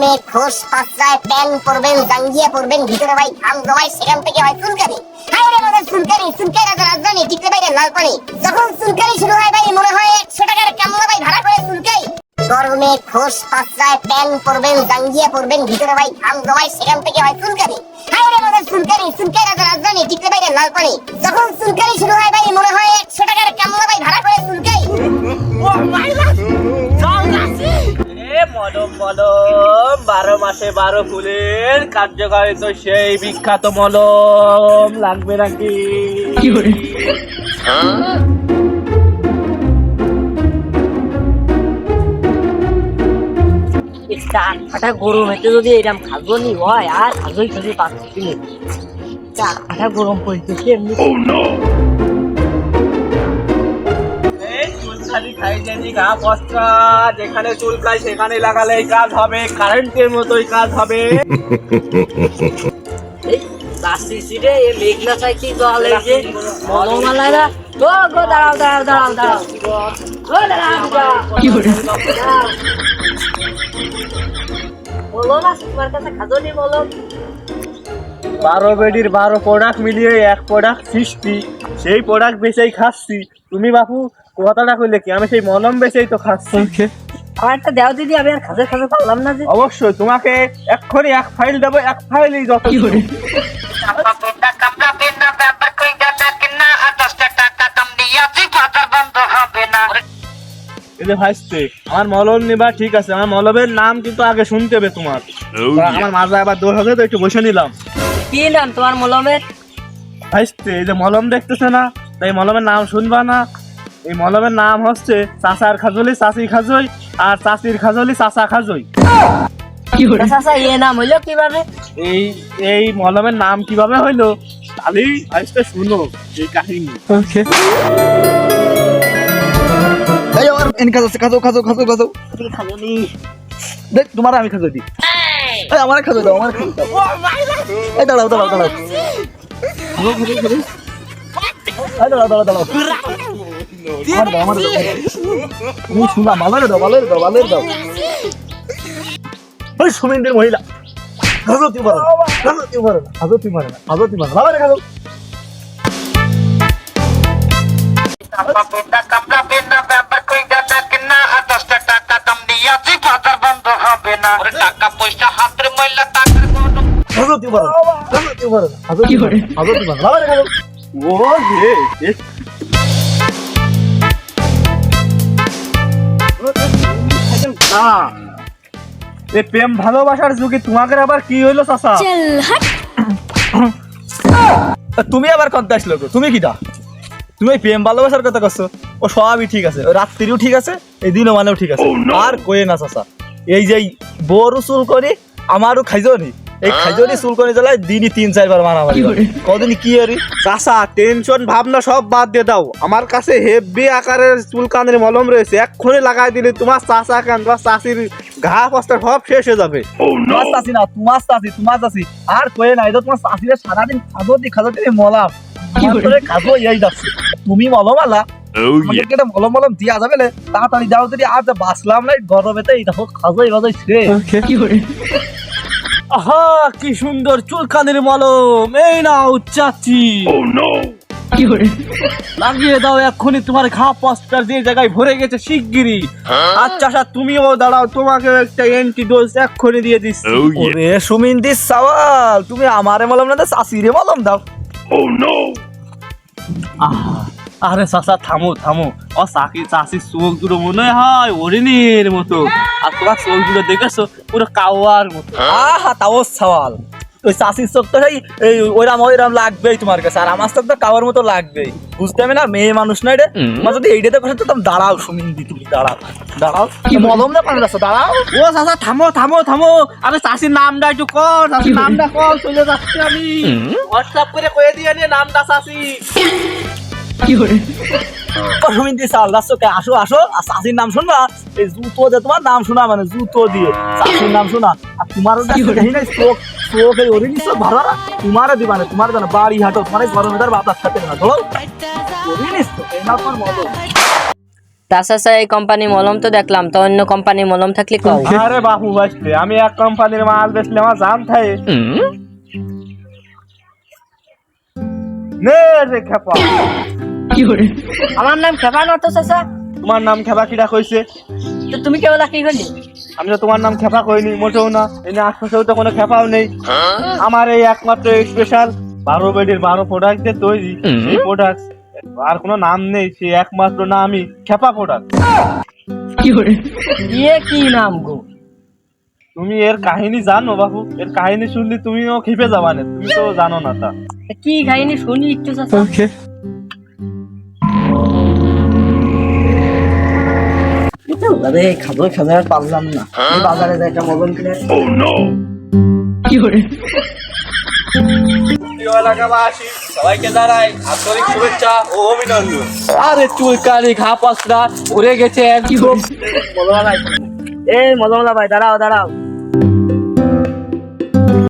গরমে খোস পাঁচটায় প্যান পরবেন জাঙ্গিয়া পরবেন ভিতরে ভাই ঘাম জমাই সেখান থেকে হয় চুলকানি হায় রে আমাদের চুলকানি চুলকাই রাজা রাজধানী টিকতে বাইরে লালপানি। যখন চুলকানি শুরু হয় ভাই, মনে হয় একশো টাকার কামলা ভাই ভাড়া করে চুলকাই গরমে খোস পাঁচটায় প্যান পরবেন জাঙ্গিয়া পরবেন ভিতরে ভাই ঘাম জমাই সেখান থেকে হয় চুলকানি হায় রে আমাদের চুলকানি চুলকাই রাজা রাজধানী টিকতে বাইরে লালপানি। যখন চুলকানি শুরু হয় ভাই, মনে হয় একশো টাকার কামলা ভাই ভাড়া করে চুলকাই এ মলম মলম। বারো মাসে বারো ফুলের কার্যকারী তো সেই বিখ্যাত মলম। লাগবে নাকি? চার ফাটা গরম এতে যদি এরকম খাজনি হয় আর খাজই খাজই পাচ্ছি না। চার ফাটা গরম পড়তেছে এমনি? যেখানে চুলকায় সেখানে লাগালেই কাজ হবে কারেন্টের মতোই কাজ হবে। এই বাসি সিটে মেঘনা চাইছি জল এই যে মলমালারা ও গো দাঁড়াও দাঁড়াও দাঁড়াও দাঁড়াও। ও দাঁড়াও দাঁড়াও বলো না তোমার কাছে খাজনি বলো। বারো বেডির বারো প্রোডাক্ট মিলিয়ে এক প্রোডাক্ট সৃষ্টি সেই প্রোডাক্ট বেচেই খাচ্ছি। তুমি বাপু কথাটা কইলে কি? আমি সেই মলম বেচেই তো খাচ্ছি। আমার একটা দেও দিদি আমি আর খাজে খাজে পারলাম না যে। অবশ্যই তোমাকে এক্ষুনি এক ফাইল দেবো এক ফাইলই যত এই যে ভাইস্তে আমার মলম নিবা ঠিক আছে আমার মলমের নাম কিন্তু আগে শুনতে হবে তোমার। আমার মাজা আবার দোষ হবে তো একটু বসে নিলাম। কি নাম তোমার মলমের? ভাইস্তে এই যে মলম দেখতেছে না তাই মলমের নাম শুনবা না। এই মলমের নাম হচ্ছে চাচার খাজলি চাচি খাজই আর চাচির খাজলি চাচা খাজই। চাচা নাম হইল কীভাবে? এই এই মলমের নাম কীভাবে হইল? তাহলেই ভাইস্তে শুনো এই কাহিনী। এনে খাজো খাজো খাজো খাজো। খাজো খাজনি দেখ তোমার আমি খাজো দি। আমার খাজো দাও আমার খাজো দাও। এই দাঁড়াও দাঁড়াও দাঁড়াও। দাঁড়াও দাঁড়াও দাঁড়াও। আমার দাও দাও তুমি দাও মালের দাও ওই সুমিন্দের মহিলা। খাজো তুই মারো খাজো তুই মারো না খাজো তুই মারো না খাজো তুই মারো মালের খাজো খাজো তুই মারো খাজো তুই মারো না তুই মারো খাজো তুই মারো মালের খাজো ও রে না এ প্রেম ভালোবাসার যুগে তোমাকে আবার কি হইল চাচা? তুমি আবার কত আসলো তুমি কিটা তুমি প্রেম ভালোবাসার কথা করছ ও সবই ঠিক আছে ও রাত্রিও ঠিক আছে এই দিনও মানেও ঠিক আছে। আর কয়ে না চাচা। এই যে এই বড় চুল করি আমারও খাইজনি নি। এই খাইজো নি চুল করে জ্বালায় দিনই তিন চারবার মারামারি করে। কদিনই কি আরি চাচা টেনশন ভাবনা সব বাদ দিয়ে দাও। আমার কাছে হেভি আকারের চুলকানের মলম রয়েছে। এক্ষুনি লাগাই দিলে তোমার চাচা কান তোমার চাচির ঘা পস্তা সব শেষ হয়ে যাবে। তোমার চাষি না তোমার চাষি তোমার চাষি আর কয়ে না এটা তোমার চাষিরে সারাদিন খাজো দি খাজো দি মলাম। খাজো এই যাচ্ছে। তুমি মলম আলা মলম মলম দিয়া যাবে? তাড়াতাড়ি যাও যদি আজ বাঁচলাম না এই গরমেতে এই দেখো খাজোই বাজোই ছে আহা কি সুন্দর চুলকানির মলম। এই নাও চাচি। লাগিয়ে দাও এক্ষুনি তোমার ঘা পস্টার যে জায়গায় ভরে গেছে শিগগিরই। আচ্ছা আচ্ছা তুমিও দাঁড়াও তোমাকে একটা অ্যান্টি ডোজ এক্ষুনি দিয়ে দিচ্ছি। ওরে সুমিন্দি সাওয়াল। তুমি আমারে মলম না চাষিরে মলম দাও। আহা, আরে চাচা থামো থামো। ও চাকি চাষির চোখ দুটো মনে হয় হরিণের মতো। আর তোমার চোখ দুটো দেখেছ পুরো কাওয়ার মতো। আহা তাও সাওয়াল। ওই চাষির চোখ তো সেই এই ওইরাম ওইরাম লাগবেই তোমার কাছে আর আমার চোখ তো কাওয়ার মতো লাগবেই। বুঝতে হবে না মেয়ে মানুষ নয় রে। তোমার যদি এইটাতে কথা তো তুমি দাঁড়াও সুমিন্দি তুমি দাঁড়াও দাঁড়াও। মলম না পানি দাঁড়াও। ও চাচা থামো থামো থামো। আরে চাষির নামটা একটু কর চাষির নামটা কর চলে যাচ্ছি আমি। হোয়াটসঅ্যাপ করে কয়ে দিয়ে নিয়ে নামটা চাষি চাল আসো আসো। আর চাষির নাম শুনবা? এই জুতো যে তোমার নাম শোনা মানে জুতো দিয়ে। চাষির নাম শোনা আর তোমার দেখি নাই চোখ চোখ এই ওরে নিশ্চয় ভালো তোমারও দিবা না তোমার জানো বাড়ি হাঁটো তোমার গরমে তার বাতাস খাতে না ধরো। ওরে নিশ্চয় এই না তোমার মতো তা এই কোম্পানি মলম তো দেখলাম তো অন্য কোম্পানি মলম থাকলে কও? আরে বাপু বাসলে আমি এক কোম্পানির মাল বেচলে আমার জান থাকে। নে রে খেপা। আমার নাম খেপা না তো চাচা। তোমার নাম কিটা কইছে? তো তুমি কেবল কি করলি আমি তো তোমার নাম খেপা কইনি মোটেও না। এনে আশপাশেও তো কোনো খেপাও নেই। আমার এই একমাত্র স্পেশাল বারো বেডির বারো প্রোডাক্ট দিয়ে তৈরি সেই প্রোডাক্ট আর কোনো নাম নেই সেই একমাত্র নামই খেপা প্রোডাক্ট ইয়ে কি নাম গো? তুমি এর কাহিনী জানো বাবু? এর কাহিনী শুনলে তুমিও খেপে যাবা না তুমি তো জানো না তা। কি কাহিনী শুনি একটু খাব খাব আর পারলাম না। এই বাজারে যে একটা মোবাইল কিনে। এলাকাবাসী সবাইকে জানাই আন্তরিক শুভেচ্ছা ও অভিনন্দন। আরে চুলকানি ঘা পাসরা উড়ে গেছে একদম এই মজা ভাই দাঁড়াও দাঁড়াও।